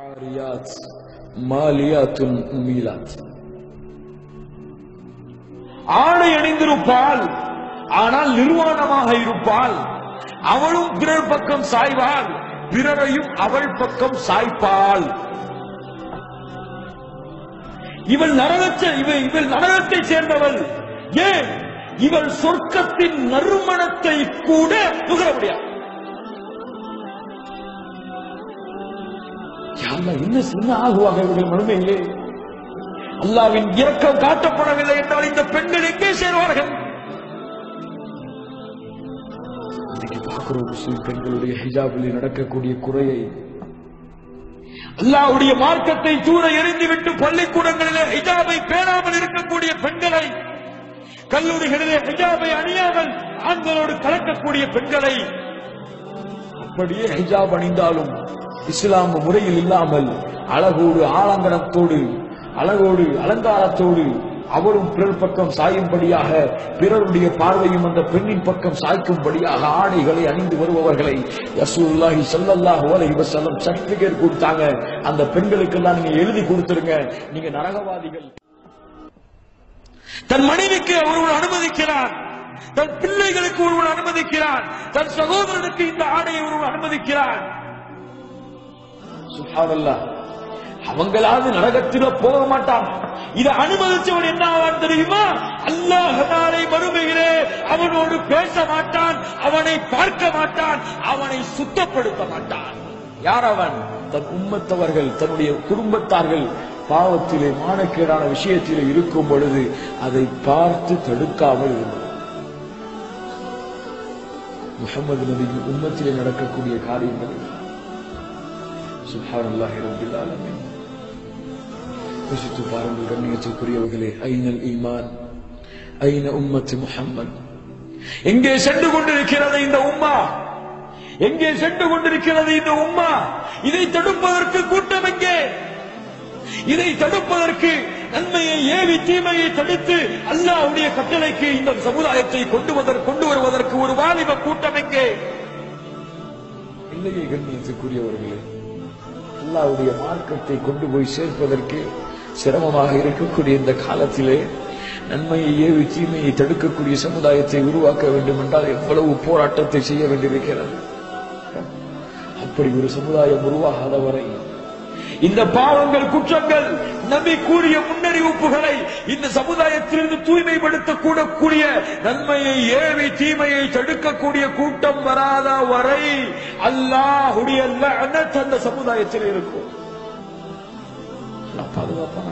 عاريات மாலியாத்துன் மீலாத் ஆடை அணிந்திருப்பாள் ஆனால் நிர்வாணமாக இருப்பாள். அவளும் பிறர் பக்கம் சாய்வாள் பிறரையும் அவள் பக்கம் சாய்ப்பாள். இவள் நரகத்தை இவள் இவள் நரகத்தை சேர்ந்தவள். ஏன்? இவள் சொர்க்கத்தின் நறுமணத்தை கூட நுகர முடியாது. அல்ல அல்லாஹ், என்ன ஆகுவாங்க இவர்கள் மறுமையிலே அல்லாவின் இறக்கம் காட்டப்படவில்லை என்றால் இந்த பெண்கள் எங்கே சேருவார்கள்? இன்னைக்கு பார்க்கிறோம் முஸ்லிம் பெண்களுடைய ஹிஜாபில் நடக்கக்கூடிய குறையை. அல்லாஹ்வுடைய மார்க்கத்தை தூர எறிந்துவிட்டு பள்ளிக்கூடங்களிலே ஹிஜாபை பேணாமல் இருக்கக்கூடிய பெண்களை கல்லூரிகளிலே ஹிஜாபை அணியாமல் ஆண்களோடு கலக்கக்கூடிய பெண்களை அப்படியே ஹிஜாப் அணிந்தாலும் இஸ்லாம் முறையில் இல்லாமல் அழகோடு ஆலங்கனத்தோடு அழகோடு அலங்காரத்தோடு அவரும் பிறர் பக்கம் சாயும்படியாக பிறருடைய பார்வையும் அந்த பெண்ணின் பக்கம் சாய்க்கும்படியாக ஆடைகளை அணிந்து வருபவர்களை ரசூலுல்லாஹி சல்லல்லாஹு அலைஹி வஸல்லம் சர்டிபிகேட் கொடுத்தாங்க. அந்த பெண்களுக்கெல்லாம் நீங்க எழுதி கொடுத்துருங்க. நீங்க நரகவாதிகள். தன் மனைவிக்கு ஒருவன் அனுமதிக்கிறார். தன் பிள்ளைகளுக்கு ஒருவன் அனுமதிக்கிறான் தன் சகோதரனுக்கு இந்த ஆடையை ஒருவன் அனுமதிக்கிறான் சுப்ஹானல்லாஹ் அவங்களாவது நரகத்தில போக மாட்டான். இதை அனுமதிச்சவன் என்ன ஆவான் தெரியுமா? அல்லாஹ் நாளை மறுமையிலே அவனோடு பேச மாட்டான் அவனை பார்க்க மாட்டான் அவனை சுத்தப்படுத்த மாட்டான். யார் அவன்? தன் உம்மத்தவர்கள் தன்னுடைய குடும்பத்தார்கள் பாவத்திலே மானக்கேடான விஷயத்திலே இருக்கும் பொழுது அதை பார்த்து தடுக்காமல் இருந்தார் முகமது நபியின் உம்மத்திலே நடக்கக்கூடிய காரியங்கள் சுப்ஹானல்லாஹி ரப்பில் ஆலமீன் யோசித்து பாருங்கள் கண்ணியத்துக்குரியவர்களே ஐநல் ஈமான் ஐன உம்மத்து முஹம்மத் எங்கே சென்று கொண்டிருக்கிறது இந்த உம்மா எங்கே சென்று கொண்டிருக்கிறது இந்த உம்மா இதை தடுப்பதற்கு கூட்டம் எங்கே இதை தடுப்பதற்கு நன்மையை ஏவி தீமையை தடுத்து அல்லாவுடைய கட்டளைக்கு இந்த சமுதாயத்தை கொண்டு வதற்கு கொண்டு வருவதற்கு ஒரு வாலிப கூட்டம் எங்கே இல்லையே கண்ணியத்துக்குரியவர்களே அல்லாவுடைய மார்க்கத்தை கொண்டு போய் சேர்ப்பதற்கு சிரமமாக இருக்கக்கூடிய இந்த காலத்திலே நன்மையை ஏவி தீமையை தடுக்கக்கூடிய சமுதாயத்தை உருவாக்க வேண்டும் என்றால் எவ்வளவு போராட்டத்தை செய்ய வேண்டியிருக்கிறது? அப்படி ஒரு சமுதாயம் உருவாகாத வரை இந்த பாவங்கள் குற்றங்கள் நம்பி கூறிய முன்னறிவிப்புகளை இந்த சமுதாயத்திலிருந்து தூய்மைப்படுத்த கூடக்கூடிய நன்மையை ஏழை தீமையை தடுக்கக்கூடிய கூட்டம் வராத வரை அல்லாஹுடைய அந்த சமுதாயத்தில் இருக்கும். பாதுகாப்பான